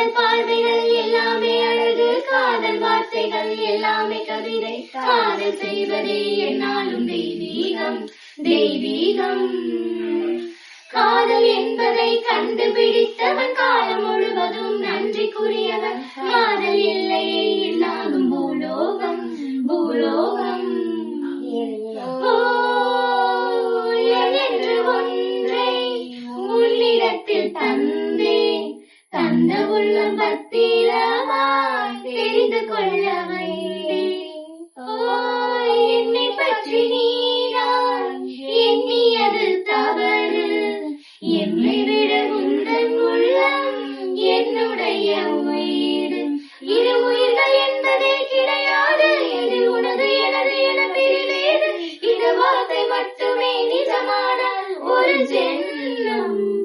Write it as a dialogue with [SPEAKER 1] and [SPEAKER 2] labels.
[SPEAKER 1] காதல் பார்வைகள் எல்லாமே அழகு காதல் வார்த்தைகள் எல்லாமே கவிதை. காதல் செய்வதே என்னாலும் தெய்வீகம் தெய்வீகம். காதல் என்பதை கண்டுபிடித்தவன் காலம் முழுவதும் நன்றிக்குரியவன் காதல் இல்லையே என்னாலும் பூலோகம் பூலோகம். என்று ஒன்றை உன்னிடத்தில் தன் தந்த உள்ளம் பத்திரமாய் தெரிந்து கொள்ள என்னை பற்றி நீதான் எண்ணியது தவறு. என்னை விட உந்தன் உள்ளம் என்னுடைய உயிர். இரு உயிர்கள் என்பதே கிடையாது உனது எனது என வார்த்தை மட்டுமே நிஜமான ஒரு ஜென்ம